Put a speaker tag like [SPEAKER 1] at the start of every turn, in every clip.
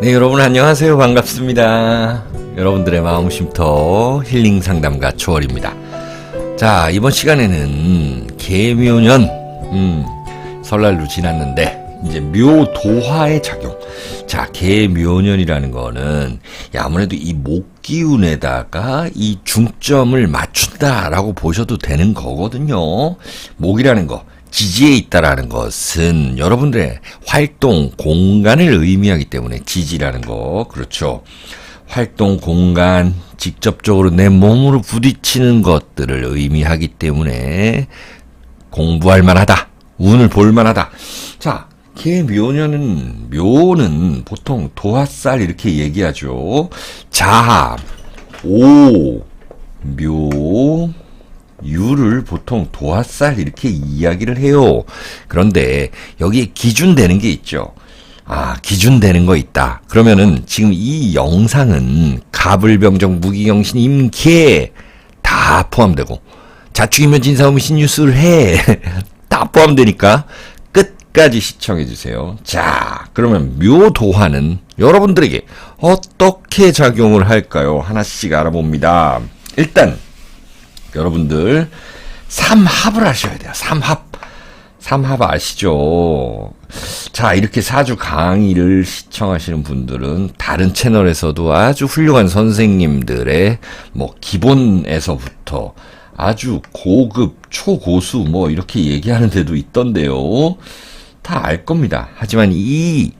[SPEAKER 1] 네, 여러분 안녕하세요. 반갑습니다. 여러분들의 마음 쉼터 힐링 상담가 초월입니다. 자, 이번 시간에는 개묘년, 음, 설날도 지났는데, 이제 묘도화의 작용. 자, 개묘년이라는 거는, 야, 아무래도 이 목 기운에다가 이 중점을 맞춘다라고 보셔도 되는 거거든요. 목이라는 거. 지지에 있다라는 것은 여러분들의 활동 공간을 의미하기 때문에 지지라는 거 그렇죠. 활동 공간 직접적으로 내 몸으로 부딪히는 것들을 의미하기 때문에 공부할 만하다. 운을 볼 만하다. 자, 개묘년은 묘는 보통 도화살 이렇게 얘기하죠. 자, 오, 묘, 유를 보통 도화살 이렇게 이야기를 해요. 그런데 여기에 기준되는 게 있죠. 아, 기준되는 거 있다. 그러면은 지금 이 영상은 가불병정 무기경신 임계 다 포함되고 자축이면 진사오미 신뉴스를 해. 다 포함되니까 끝까지 시청해 주세요. 자, 그러면 묘도화는 여러분들에게 어떻게 작용을 할까요? 하나씩 알아봅니다. 일단 여러분들 삼합을 하셔야 돼요. 삼합. 삼합 아시죠? 자, 이렇게 사주 강의를 시청하시는 분들은 다른 채널에서도 아주 훌륭한 선생님들의 뭐 기본에서부터 아주 고급, 초고수 뭐 이렇게 얘기하는 데도 있던데요. 다 알 겁니다. 하지만 이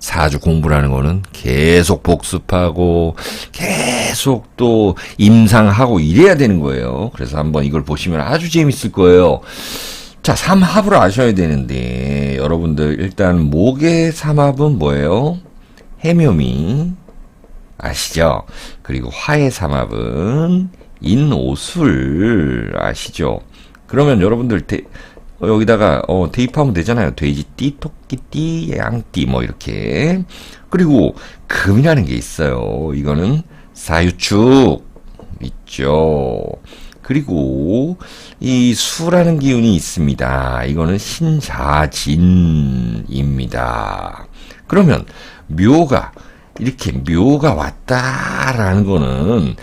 [SPEAKER 1] 사주 공부라는 거는 계속 복습하고 계속 또 임상하고 이래야 되는 거예요. 그래서 한번 이걸 보시면 아주 재밌을 거예요. 자, 삼합을 아셔야 되는데 여러분들 일단 목의 삼합은 뭐예요? 해묘미 아시죠? 그리고 화의 삼합은 인오술 아시죠? 그러면 여러분들 대, 어, 여기다가 어, 대입하면 되잖아요. 돼지띠, 토끼띠, 양띠 뭐 이렇게. 그리고 금이라는 게 있어요. 이거는 사유축 있죠. 그리고 이 수라는 기운이 있습니다. 이거는 신자진입니다. 그러면 묘가 이렇게 묘가 왔다라는 거는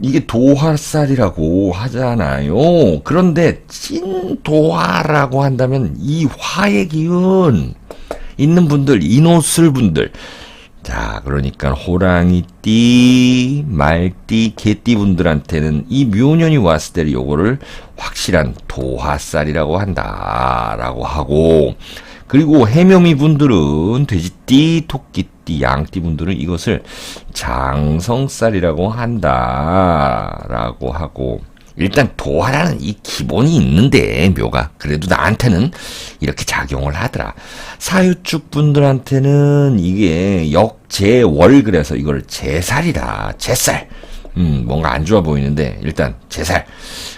[SPEAKER 1] 이게 도화살이라고 하잖아요. 그런데 찐 도화라고 한다면 이 화의 기운 있는 분들, 이노슬 분들. 자, 그러니까 호랑이띠, 말띠, 개띠 분들한테는 이 묘년이 왔을 때 요거를 확실한 도화살이라고 한다라고 하고 그리고 해묘미 분들은 돼지띠, 토끼띠, 양띠 분들은 이것을 장성살이라고 한다라고 하고 일단 도화라는 이 기본이 있는데 묘가 그래도 나한테는 이렇게 작용을 하더라. 사유축 분들한테는 이게 역제월 그래서 이걸 제살이다. 제살. 음, 뭔가 안 좋아 보이는데 일단 제살.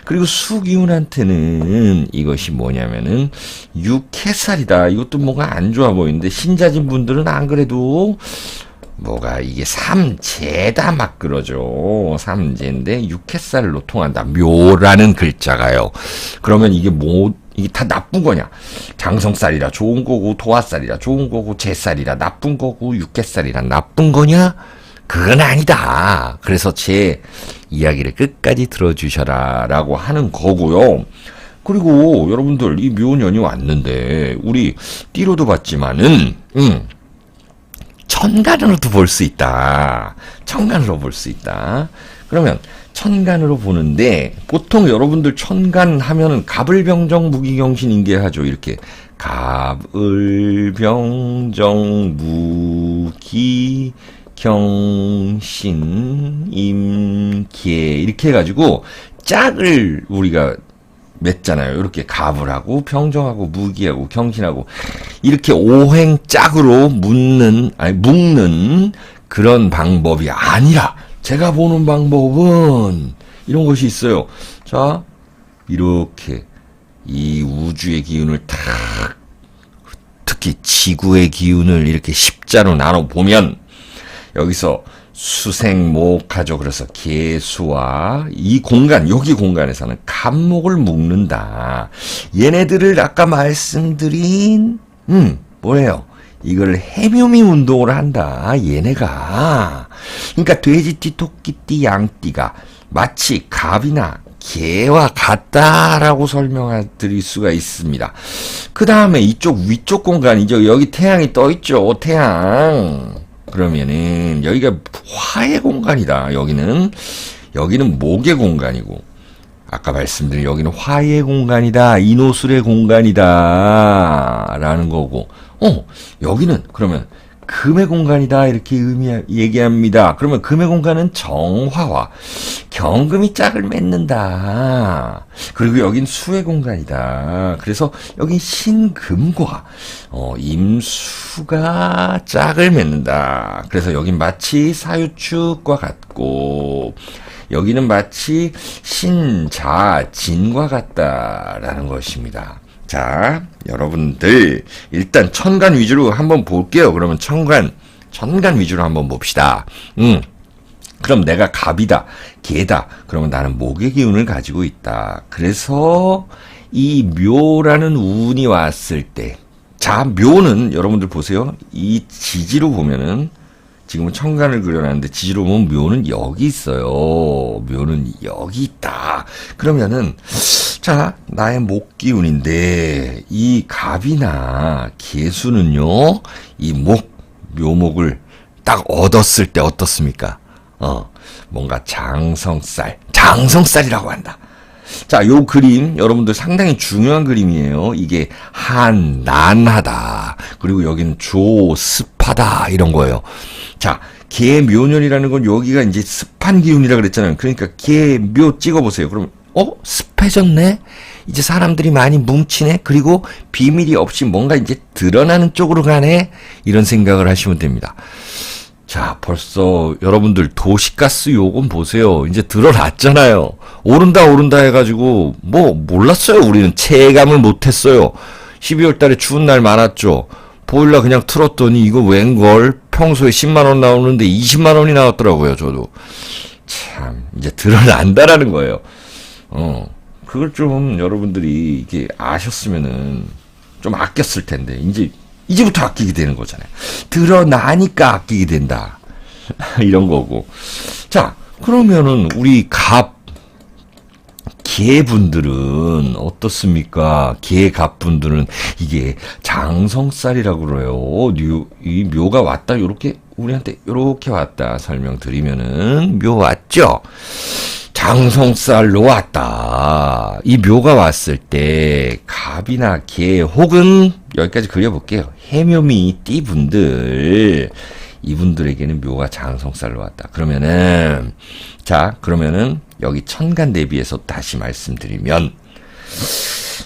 [SPEAKER 1] 그리고 수기운한테는 이것이 뭐냐면은 육해살이다. 이것도 뭔가 안 좋아 보이는데 신자진 분들은 안 그래도 뭐가 이게 삼재다 막 그러죠. 삼재인데 육해살로 통한다. 묘라는 글자가요. 그러면 이게 뭐 이게 다 나쁜 거냐? 장성살이라 좋은 거고 도화살이라 좋은 거고 제살이라 나쁜 거고 육해살이라 나쁜 거냐? 그건 아니다. 그래서 제 이야기를 끝까지 들어주셔라 라고 하는 거고요. 그리고 여러분들 이 묘년이 왔는데 우리 띠로도 봤지만은 음, 천간으로도 볼 수 있다. 천간으로 볼 수 있다. 그러면 천간으로 보는데 보통 여러분들 천간 하면은 갑을병정 무기경신 인계하죠. 이렇게 갑을병정 무기 경신, 임계 이렇게 해가지고 짝을 우리가 맺잖아요. 이렇게 갑을 하고 평정하고 무기하고 경신하고 이렇게 오행 짝으로 묻는 아니 묶는 그런 방법이 아니라 제가 보는 방법은 이런 것이 있어요. 자 이렇게 이 우주의 기운을 탁 특히 지구의 기운을 이렇게 십자로 나눠 보면 여기서 수생 목하죠. 그래서 개수와 이 공간, 여기 공간에서는 간목을 묶는다. 얘네들을 아까 말씀드린, 음, 뭐예요? 이걸 해묘미 운동을 한다. 얘네가. 그러니까 돼지띠, 토끼띠, 양띠가 마치 갑이나 개와 같다라고 설명드릴 수가 있습니다. 그 다음에 이쪽 위쪽 공간이죠. 여기 태양이 떠 있죠. 태양. 그러면은 여기가 화의 공간이다. 여기는 여기는 목의 공간이고 아까 말씀드린 여기는 화의 공간이다. 이노술의 공간이다. 라는 거고. 어, 여기는 그러면 금의 공간이다. 이렇게 의미, 얘기합니다. 그러면 금의 공간은 정화와 경금이 짝을 맺는다. 그리고 여긴 수의 공간이다. 그래서 여긴 신금과, 어, 임수가 짝을 맺는다. 그래서 여긴 마치 사유축과 같고, 여기는 마치 신자 진과 같다라는 것입니다. 자, 여러분들 일단 천간 위주로 한번 볼게요. 그러면 천간 천간 위주로 한번 봅시다. 음. 그럼 내가 갑이다, 개다. 그러면 나는 목의 기운을 가지고 있다. 그래서 이 묘라는 운이 왔을 때, 자, 묘는 여러분들 보세요. 이 지지로 보면은 지금은 천간을 그려놨는데 지지로 보면 묘는 여기 있어요. 묘는 여기 있다. 그러면은 자 나의 목 기운인데 이 갑이나 개수는요 이 목 묘목을 딱 얻었을 때 어떻습니까? 어 뭔가 장성쌀 장성쌀이라고 한다. 자, 요 그림 여러분들 상당히 중요한 그림이에요. 이게 한, 난하다. 그리고 여기는 조, 습 하다. 이런 거예요. 자, 개묘년이라는 건 여기가 이제 습한 기운이라 그랬잖아요. 그러니까 개묘 찍어보세요. 그럼, 어? 습해졌네? 이제 사람들이 많이 뭉치네? 그리고 비밀이 없이 뭔가 이제 드러나는 쪽으로 가네? 이런 생각을 하시면 됩니다. 자, 벌써 여러분들 도시가스 요금 보세요. 이제 드러났잖아요. 오른다 오른다 해가지고 뭐 몰랐어요. 우리는 체감을 못했어요. 12월 달에 추운 날 많았죠. 보일러 그냥 틀었더니 이거 웬걸 평소에 10만 원 나오는데 20만 원이 나왔더라고요. 저도 참 이제 드러난다라는 거예요. 어 그걸 좀 여러분들이 이게 아셨으면은 좀 아꼈을 텐데 이제 이제부터 아끼게 되는 거잖아요. 드러나니까 아끼게 된다. 이런 거고. 자, 그러면은 우리 갑 개분들은 어떻습니까? 개갑분들은 이게 장성살이라고 그래요. 묘, 이 묘가 왔다 요렇게 우리한테 요렇게 왔다 설명드리면은 묘 왔죠. 장성살로 왔다. 이 묘가 왔을 때 갑이나 개 혹은 여기까지 그려볼게요. 해묘미 띠분들 이분들에게는 묘가 장성살로 왔다. 그러면은 자 그러면은 여기 천간 대비해서 다시 말씀드리면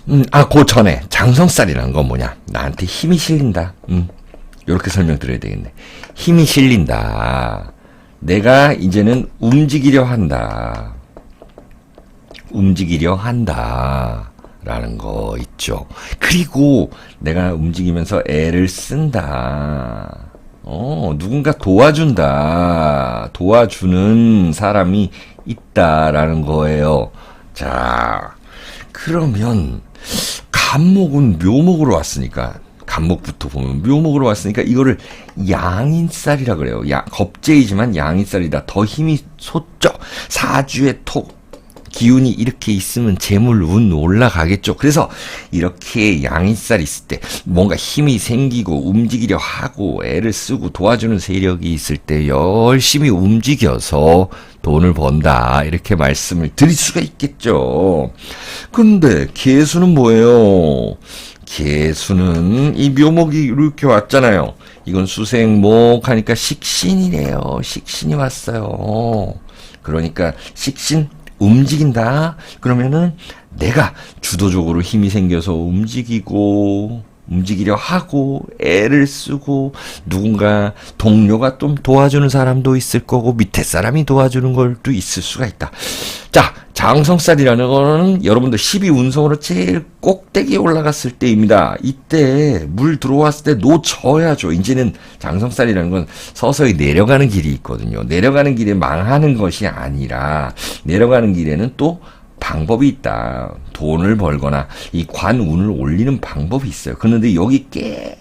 [SPEAKER 1] 음, 아, 그 전에 장성살이라는 건 뭐냐? 나한테 힘이 실린다. 음, 요렇게 설명드려야 되겠네. 힘이 실린다. 내가 이제는 움직이려 한다. 움직이려 한다. 라는 거 있죠. 그리고 내가 움직이면서 애를 쓴다. 어, 누군가 도와준다. 도와주는 사람이 있다라는 거예요. 자, 그러면 간목은 묘목으로 왔으니까 간목부터 보면 묘목으로 왔으니까 이거를 양인살이라 그래요. 야, 겁제이지만 양인살이다. 더 힘이 솟죠. 사주의 톡 기운이 이렇게 있으면 재물 운 올라가겠죠. 그래서 이렇게 양인살 있을 때 뭔가 힘이 생기고 움직이려 하고 애를 쓰고 도와주는 세력이 있을 때 열심히 움직여서 돈을 번다. 이렇게 말씀을 드릴 수가 있겠죠. 근데 개수는 뭐예요? 개수는 이 묘목이 이렇게 왔잖아요. 이건 수생목 하니까 식신이래요. 식신이 왔어요. 그러니까 식신 움직인다. 그러면은 내가 주도적으로 힘이 생겨서 움직이고 움직이려 하고 애를 쓰고 누군가 동료가 좀 도와주는 사람도 있을 거고 밑에 사람이 도와주는 걸도 있을 수가 있다. 자, 장성살이라는 거는 여러분들 12운성으로 제일 꼭대기에 올라갔을 때입니다. 이때 물 들어왔을 때 놓쳐야죠. 이제는 장성살이라는 건 서서히 내려가는 길이 있거든요. 내려가는 길에 망하는 것이 아니라 내려가는 길에는 또 방법이 있다. 돈을 벌거나 이 관운을 올리는 방법이 있어요. 그런데 여기 꽤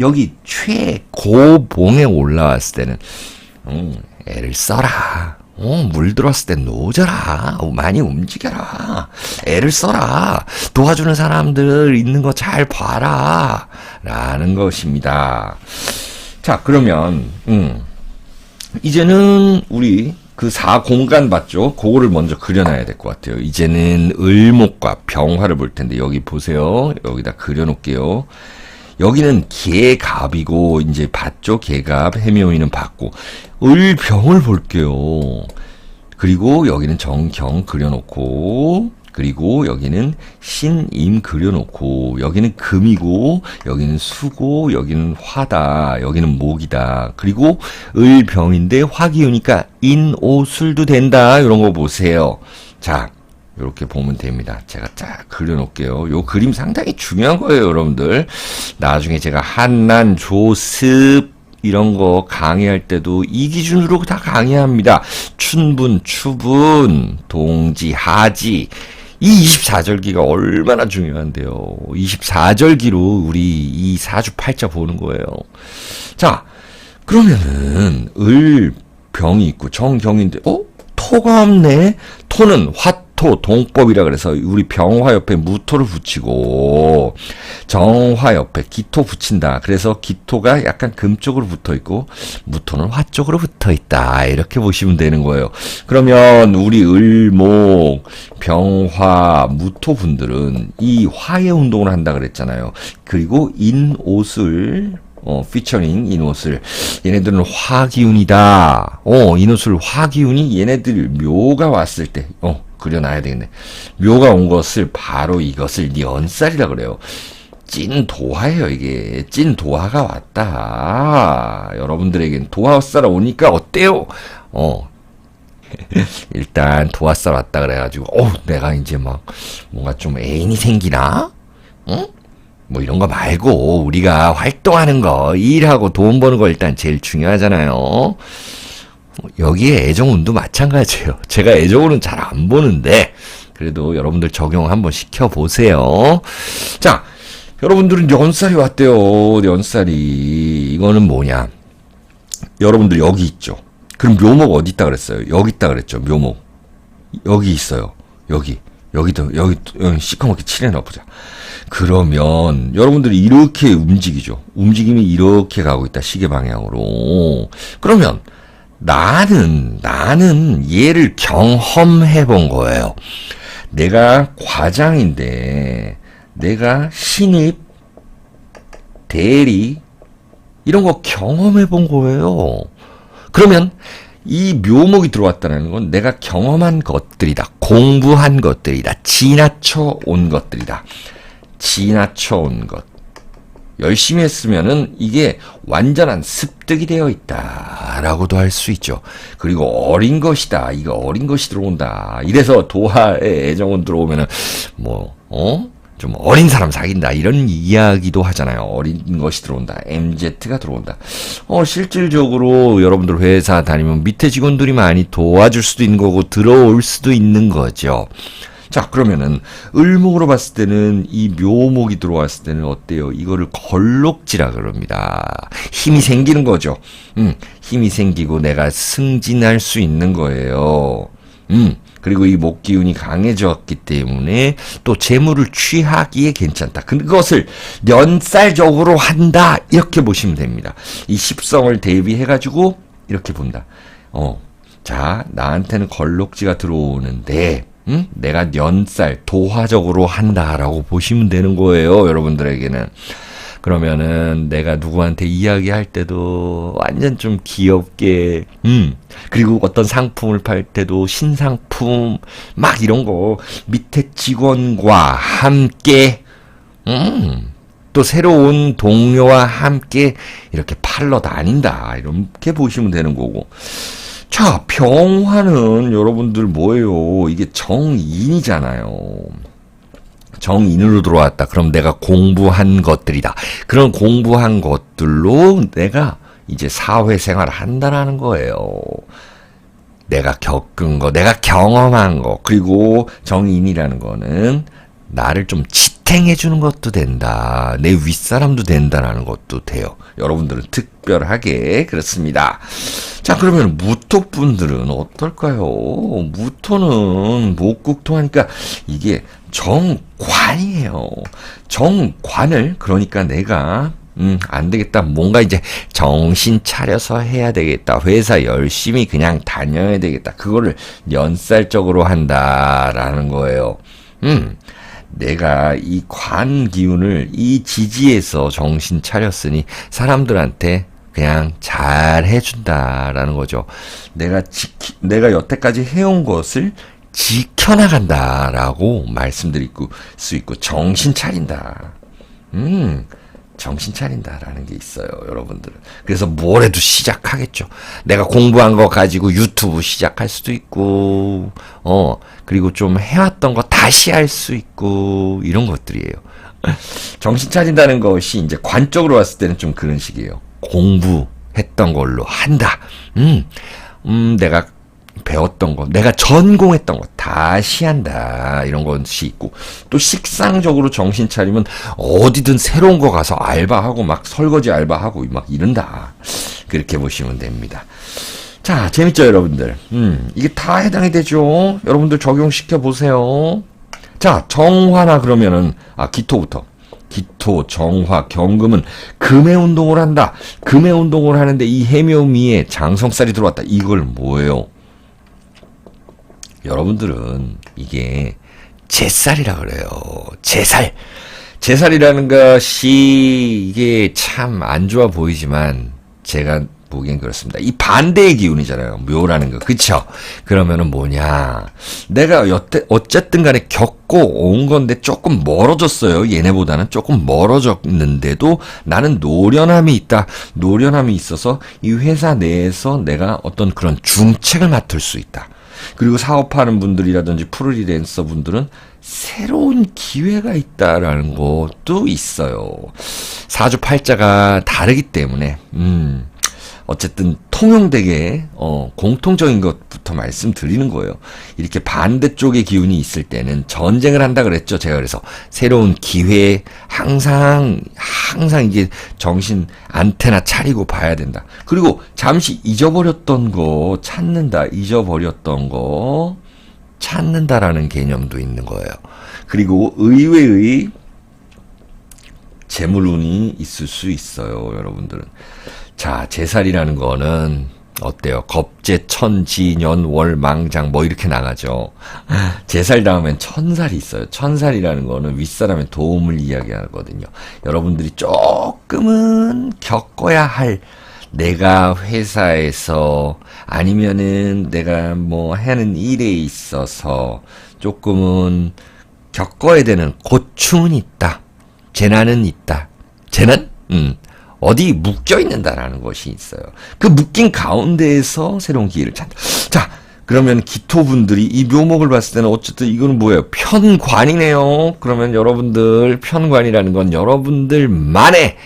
[SPEAKER 1] 여기 최고봉에 올라왔을 때는 음, 애를 써라. 어, 물 들어왔을 땐 노져라. 어, 많이 움직여라. 애를 써라. 도와주는 사람들 있는 거 잘 봐라. 라는 것입니다. 자, 그러면, 음, 이제는 우리 그 4공간 봤죠? 그거를 먼저 그려놔야 될 것 같아요. 이제는 을목과 병화를 볼 텐데, 여기 보세요. 여기다 그려놓을게요. 여기는 개갑이고 이제 봤죠 개갑 해묘이는 봤고 을병을 볼게요. 그리고 여기는 정경 그려놓고 그리고 여기는 신임 그려놓고 여기는 금이고 여기는 수고 여기는 화다 여기는 목이다 그리고 을병인데 화기우니까 인오술도 된다 이런 거 보세요. 자 이렇게 보면 됩니다. 제가 쫙 그려놓을게요. 요 그림 상당히 중요한 거예요, 여러분들. 나중에 제가 한난, 조습, 이런 거 강의할 때도 이 기준으로 다 강의합니다. 춘분, 추분, 동지, 하지. 이 24절기가 얼마나 중요한데요. 24절기로 우리 이 사주 팔자 보는 거예요. 자, 그러면은 을 병이 있고 정경인데 어? 토가 없네. 토는 화 토 동법이라 그래서 우리 병화 옆에 무토를 붙이고 정화 옆에 기토 붙인다. 그래서 기토가 약간 금 쪽으로 붙어 있고 무토는 화 쪽으로 붙어 있다. 이렇게 보시면 되는 거예요. 그러면 우리 을목 병화 무토 분들은 이 화의 운동을 한다 그랬잖아요. 그리고 인옷을 어, 피처링 이노슬. 얘네들은 화기운이다. 어, 이노슬 화기운이 얘네들 묘가 왔을 때, 어, 그려놔야 되겠네. 묘가 온 것을 바로 이것을 연살이라 그래요. 찐 도화예요, 이게. 찐 도화가 왔다. 여러분들에겐 도화살아 오니까 어때요? 어, 일단 도화살 왔다 그래가지고, 어, 내가 이제 막 뭔가 좀 애인이 생기나? 응? 뭐 이런 거 말고 우리가 활동하는 거, 일하고 돈 버는 거 일단 제일 중요하잖아요. 여기에 애정운도 마찬가지예요. 제가 애정운은 잘 안 보는데 그래도 여러분들 적용 한번 시켜보세요. 자, 여러분들은 연살이 왔대요. 연살이. 이거는 뭐냐. 여러분들 여기 있죠. 그럼 묘목 어디 있다 그랬어요? 여기 있다 그랬죠. 묘목. 여기 있어요. 여기. 여기도 여기 여기 시커멓게 칠해놔 보자. 그러면 여러분들이 이렇게 움직이죠. 움직임이 이렇게 가고 있다. 시계 방향으로. 그러면 나는 나는 얘를 경험해 본 거예요. 내가 과장인데 내가 신입 대리 이런 거 경험해 본 거예요. 그러면 이 묘목이 들어왔다는 건 내가 경험한 것들이다. 공부한 것들이다. 지나쳐 온 것들이다. 지나쳐 온 것. 열심히 했으면은 이게 완전한 습득이 되어 있다라고도 할 수 있죠. 그리고 어린 것이다. 이거 어린 것이 들어온다. 이래서 도하의 애정은 들어오면은 뭐 어? 좀 어린 사람 사귄다 이런 이야기도 하잖아요. 어린 것이 들어온다. MZ가 들어온다. 어 실질적으로 여러분들 회사 다니면 밑에 직원들이 많이 도와줄 수도 있는 거고 들어올 수도 있는 거죠. 자, 그러면은 을목으로 봤을 때는 이 묘목이 들어왔을 때는 어때요? 이거를 걸록지라 그럽니다. 힘이 생기는 거죠. 음, 힘이 생기고 내가 승진할 수 있는 거예요. 음, 그리고 이 목기운이 강해졌기 때문에 또 재물을 취하기에 괜찮다. 그것을 연살적으로 한다. 이렇게 보시면 됩니다. 이 십성을 대비해가지고 이렇게 본다. 어, 자, 나한테는 걸록지가 들어오는데, 응? 내가 연살, 도화적으로 한다라고 보시면 되는 거예요, 여러분들에게는. 그러면은 내가 누구한테 이야기할 때도 완전 좀 귀엽게, 음, 그리고 어떤 상품을 팔 때도 신상품, 막 이런 거 밑에 직원과 함께, 음, 또 새로운 동료와 함께 이렇게 팔러 다닌다. 이렇게 보시면 되는 거고. 자, 병화는 여러분들 뭐예요? 이게 정인이잖아요. 정인으로 들어왔다. 그럼 내가 공부한 것들이다. 그런 공부한 것들로 내가 이제 사회생활을 한다라는 거예요. 내가 겪은 거, 내가 경험한 거, 그리고 정인이라는 거는 나를 좀 짙, 지탱해주는 것도 된다. 내 윗사람도 된다라는 것도 돼요. 여러분들은 특별하게 그렇습니다. 자, 그러면 무토분들은 어떨까요? 무토는 목국토하니까 이게 정관이에요. 정관을, 그러니까 내가 음, 안 되겠다. 뭔가 이제 정신 차려서 해야 되겠다. 회사 열심히 그냥 다녀야 되겠다. 그거를 연살적으로 한다라는 거예요. 음, 내가 이 관 기운을 이 지지에서 정신 차렸으니 사람들한테 그냥 잘 해준다라는 거죠. 내가 지키, 내가 여태까지 해온 것을 지켜나간다라고 말씀드릴 수 있고 정신 차린다. 음, 정신 차린다라는 게 있어요, 여러분들은. 그래서 뭘 해도 시작하겠죠. 내가 공부한 거 가지고 유튜브 시작할 수도 있고, 어, 그리고 좀 해왔던 거 다시 할 수 있고, 이런 것들이에요. 정신 차린다는 것이 이제 관적으로 왔을 때는 좀 그런 식이에요. 공부했던 걸로 한다. 음, 음, 내가 배웠던 거, 내가 전공했던 거 다시 한다. 이런 것이 있고, 또 식상적으로 정신 차리면 어디든 새로운 거 가서 알바하고 막 설거지 알바하고 막 이런다. 그렇게 보시면 됩니다. 자, 재밌죠, 여러분들? 음, 이게 다 해당이 되죠? 여러분들 적용시켜 보세요. 자, 정화나 그러면은, 아, 기토부터. 기토, 정화, 경금은 금의 운동을 한다. 금의 운동을 하는데 이 해묘미에 장성살이 들어왔다. 이걸 뭐예요? 여러분들은 이게 제살이라 그래요. 제살. 제살이라는 것이 이게 참 안 좋아 보이지만 제가 보기엔 그렇습니다. 이 반대의 기운이잖아요. 묘라는 거. 그쵸? 그러면은 뭐냐. 내가 여태, 어쨌든 간에 겪고 온 건데 조금 멀어졌어요. 얘네보다는 조금 멀어졌는데도 나는 노련함이 있다. 노련함이 있어서 이 회사 내에서 내가 어떤 그런 중책을 맡을 수 있다. 그리고 사업하는 분들이라든지 프리랜서 분들은 새로운 기회가 있다라는 것도 있어요. 사주팔자가 다르기 때문에, 음, 어쨌든 통용되게 어, 공통적인 것부터 말씀드리는 거예요. 이렇게 반대쪽의 기운이 있을 때는 전쟁을 한다 그랬죠. 제가 그래서 새로운 기회 항상 항상 이게 정신 안테나 차리고 봐야 된다. 그리고 잠시 잊어버렸던 거 찾는다. 잊어버렸던 거 찾는다라는 개념도 있는 거예요. 그리고 의외의 재물운이 있을 수 있어요, 여러분들은. 자, 제살이라는 거는 어때요? 겁재, 천지, 년, 월, 망장 뭐 이렇게 나가죠. 제살 다음엔 천살이 있어요. 천살이라는 거는 윗사람의 도움을 이야기하거든요. 여러분들이 조금은 겪어야 할 내가 회사에서 아니면은 내가 뭐 하는 일에 있어서 조금은 겪어야 되는 고충은 있다. 재난은 있다. 재난? 음. 어디 묶여 있는다라는 것이 있어요. 그 묶인 가운데에서 새로운 기회를 찾다. 자, 그러면 기토분들이 이 묘목을 봤을 때는 어쨌든 이거는 뭐예요? 편관이네요. 그러면 여러분들 편관이라는 건 여러분들만의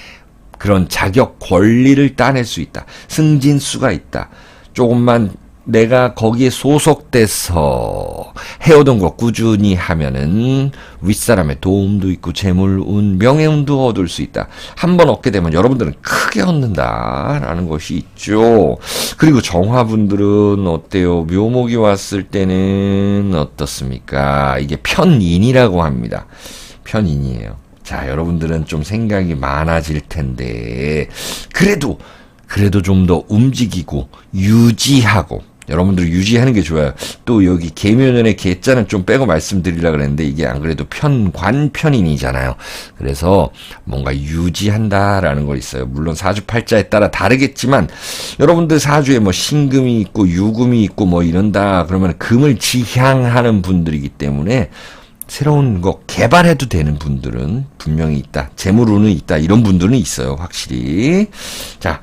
[SPEAKER 1] 그런 자격 권리를 따낼 수 있다. 승진수가 있다. 조금만 내가 거기에 소속돼서 해오던 거 꾸준히 하면은 윗사람의 도움도 있고 재물운, 명예운도 얻을 수 있다. 한 번 얻게 되면 여러분들은 크게 얻는다라는 것이 있죠. 그리고 정화분들은 어때요? 묘목이 왔을 때는 어떻습니까? 이게 편인이라고 합니다. 편인이에요. 자, 여러분들은 좀 생각이 많아질 텐데 그래도 그래도 좀 더 움직이고 유지하고 여러분들 유지하는 게 좋아요. 또 여기 개묘년의 개자는 좀 빼고 말씀드리려 그랬는데 이게 안 그래도 편관 편인이잖아요. 그래서 뭔가 유지한다라는 거 있어요. 물론 사주 팔자에 따라 다르겠지만 여러분들 사주에 뭐 신금이 있고 유금이 있고 뭐 이런다 그러면 금을 지향하는 분들이기 때문에 새로운 거 개발해도 되는 분들은 분명히 있다. 재물운은 있다. 이런 분들은 있어요. 확실히. 자,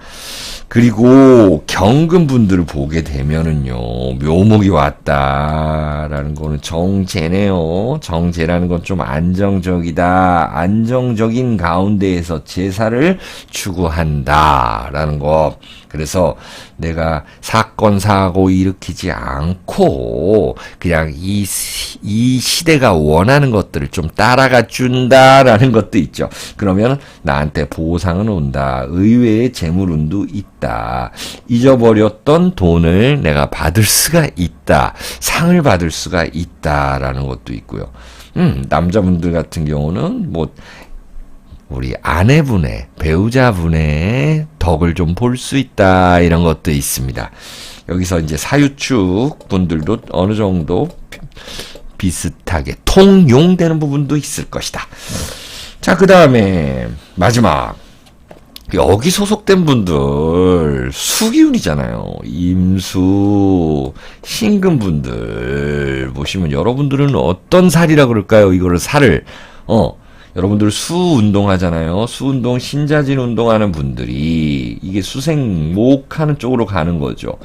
[SPEAKER 1] 그리고 경금 분들을 보게 되면은요, 묘목이 왔다라는 거는 정제네요. 정제라는 건 좀 안정적이다. 안정적인 가운데에서 제사를 추구한다라는 거. 그래서 내가 사건 사고 일으키지 않고 그냥 이, 시- 이 시대가 원하는 것들을 좀 따라가 준다라는 것도 있죠. 그러면 나한테 보상은 온다. 의외의 재물 운도 있다. 잊어버렸던 돈을 내가 받을 수가 있다. 상을 받을 수가 있다라는 것도 있고요. 음, 남자분들 같은 경우는 뭐 우리 아내분의 배우자분의 덕을 좀 볼 수 있다 이런 것도 있습니다. 여기서 이제 사유축 분들도 어느 정도 비- 비슷하게 통용되는 부분도 있을 것이다. 자, 그 다음에 마지막 여기 소속된 분들 수기운이잖아요. 임수, 신금 분들 보시면 여러분들은 어떤 살이라 그럴까요? 이거를 살을 어 여러분들 수 운동하잖아요. 수 운동, 신자진 운동하는 분들이 이게 수생목하는 쪽으로 가는 거죠.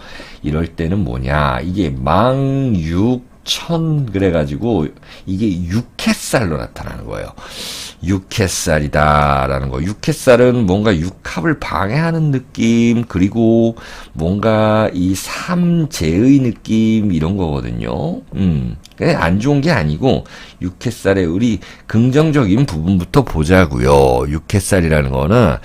[SPEAKER 1] 이럴 때는 뭐냐? 이게 망육 천 그래가지고 이게 육햇살로 나타나는 거예요. 육햇살이다라는 거. 육햇살은 뭔가 육합을 방해하는 느낌, 그리고 뭔가 이 삼재의 느낌, 이런 거거든요. 음. 그냥 안 좋은 게 아니고, 육햇살의 우리 긍정적인 부분부터 보자고요. 육햇살이라는 거는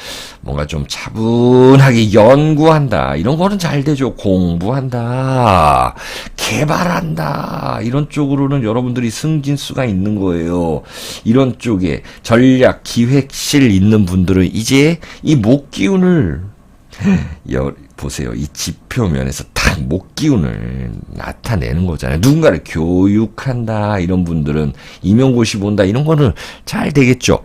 [SPEAKER 1] 뭔가 좀 차분하게 연구한다. 이런 거는 잘 되죠. 공부한다. 개발한다. 이런 쪽으로는 여러분들이 승진수가 있는 거예요. 이런 쪽에 전략 기획실 있는 분들은 이제 이 목 기운을 여, 보세요. 이 지표면에서 딱 목 기운을 나타내는 거잖아요. 누군가를 교육한다. 이런 분들은 임용고시 본다. 이런 거는 잘 되겠죠.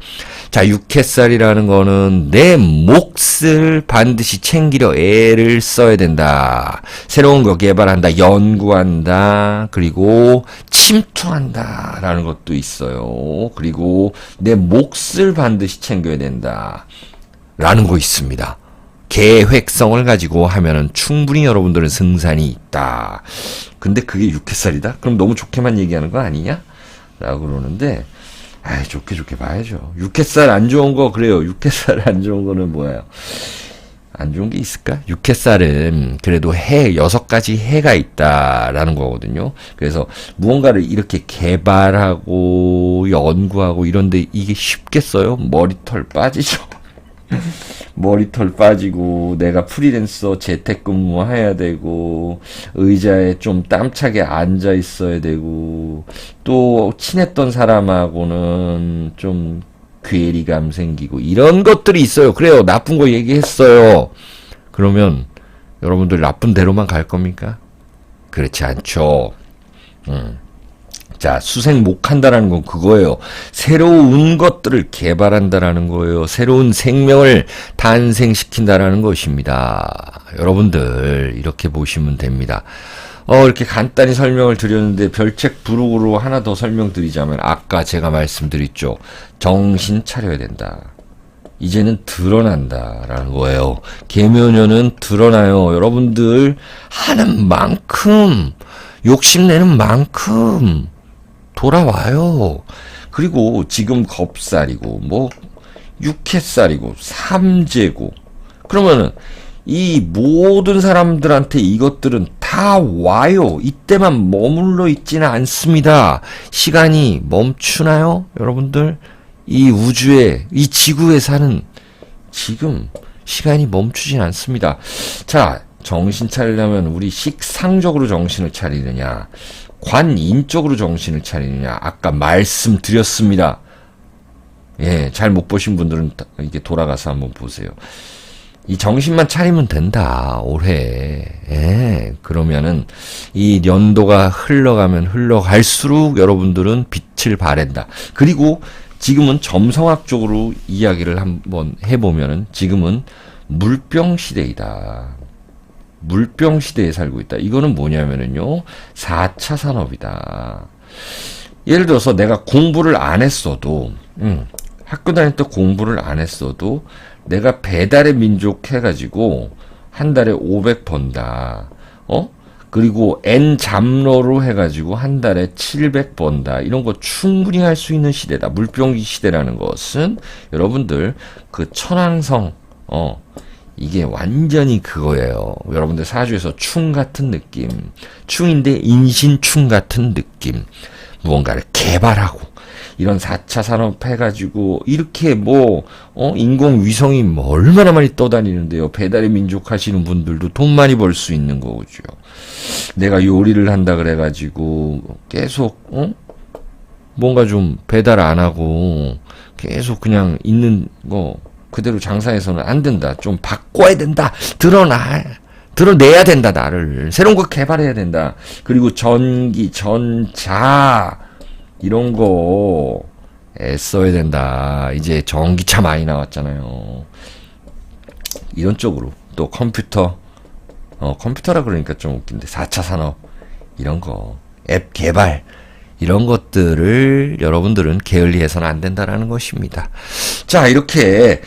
[SPEAKER 1] 자, 육햇살이라는 거는 내 몫을 반드시 챙기려 애를 써야 된다. 새로운 거 개발한다. 연구한다. 그리고 침투한다. 라는 것도 있어요. 그리고 내 몫을 반드시 챙겨야 된다. 라는 거 있습니다. 계획성을 가지고 하면은 충분히 여러분들은 승산이 있다. 근데 그게 육회살이다? 그럼 너무 좋게만 얘기하는 거 아니냐? 라고 그러는데, 아 좋게 좋게 봐야죠. 육회살 안 좋은 거, 그래요. 육회살 안 좋은 거는 뭐예요? 안 좋은 게 있을까? 육회살은 그래도 해, 여섯 가지 해가 있다라는 거거든요. 그래서 무언가를 이렇게 개발하고 연구하고 이런데 이게 쉽겠어요? 머리털 빠지죠? 머리털 빠지고 내가 프리랜서 재택근무 해야 되고 의자에 좀 땀차게 앉아 있어야 되고 또 친했던 사람하고는 좀 괴리감 생기고 이런 것들이 있어요. 그래요. 나쁜 거 얘기했어요. 그러면 여러분들 나쁜 대로만 갈 겁니까? 그렇지 않죠. 음. 자, 수생 목한다라는 건 그거예요. 새로운 것들을 개발한다라는 거예요. 새로운 생명을 탄생시킨다라는 것입니다. 여러분들, 이렇게 보시면 됩니다. 어, 이렇게 간단히 설명을 드렸는데 별책 부록으로 하나 더 설명드리자면 아까 제가 말씀드렸죠. 정신 차려야 된다. 이제는 드러난다라는 거예요. 계묘년은 드러나요. 여러분들 하는 만큼 욕심내는 만큼 돌아와요. 그리고 지금 겁살이고 뭐 육회살이고 삼재고 그러면은 이 모든 사람들한테 이것들은 다 와요. 이때만 머물러 있지는 않습니다. 시간이 멈추나요? 여러분들? 이 우주에, 이 지구에 사는 지금 시간이 멈추진 않습니다. 자, 정신 차리려면 우리 식상적으로 정신을 차리느냐, 관인적으로 정신을 차리느냐, 아까 말씀드렸습니다. 예, 잘 못 보신 분들은 다- 이게 돌아가서 한번 보세요. 이 정신만 차리면 된다, 올해. 예, 그러면은 이 연도가 흘러가면 흘러갈수록 여러분들은 빛을 발한다. 그리고 지금은 점성학적으로 이야기를 한번 해보면은 지금은 물병 시대이다. 물병 시대에 살고 있다. 이거는 뭐냐면은요, 4차 산업이다. 예를 들어서 내가 공부를 안 했어도, 음, 학교 다닐 때 공부를 안 했어도, 내가 배달의 민족 해가지고, 한 달에 500 번다. 어? 그리고 N 잠로로 해가지고 한 달에 700 번다. 이런 거 충분히 할 수 있는 시대다. 물병기 시대라는 것은 여러분들 그 천왕성, 어, 이게 완전히 그거예요. 여러분들 사주에서 충 같은 느낌. 충인데 인신충 같은 느낌. 무언가를 개발하고, 이런 4차 산업 해가지고, 이렇게 뭐, 어, 인공위성이 뭐 얼마나 많이 떠다니는데요. 배달의 민족 하시는 분들도 돈 많이 벌 수 있는 거죠. 내가 요리를 한다 그래가지고, 계속, 어? 뭔가 좀 배달 안 하고, 계속 그냥 있는 거, 그대로 장사해서는 안 된다. 좀 바꿔야 된다. 드러나. 드러내야 된다, 나를. 새로운 거 개발해야 된다. 그리고 전기, 전자, 이런 거 애써야 된다. 이제 전기차 많이 나왔잖아요. 이런 쪽으로. 또 컴퓨터, 어, 컴퓨터라 그러니까 좀 웃긴데. 4차 산업, 이런 거. 앱 개발, 이런 것들을 여러분들은 게을리해서는 안 된다라는 것입니다. 자, 이렇게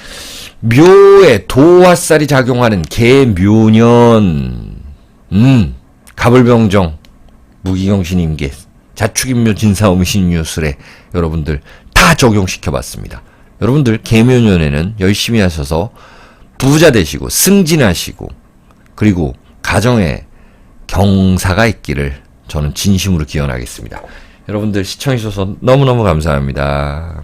[SPEAKER 1] 묘에 도화살이 작용하는 개묘년, 음, 가불병정, 무기경신임계, 자축인묘 진사음신유술에 여러분들 다 적용시켜 봤습니다. 여러분들 개묘년에는 열심히 하셔서 부자 되시고 승진하시고 그리고 가정에 경사가 있기를 저는 진심으로 기원하겠습니다. 여러분들 시청해주셔서 너무너무 감사합니다.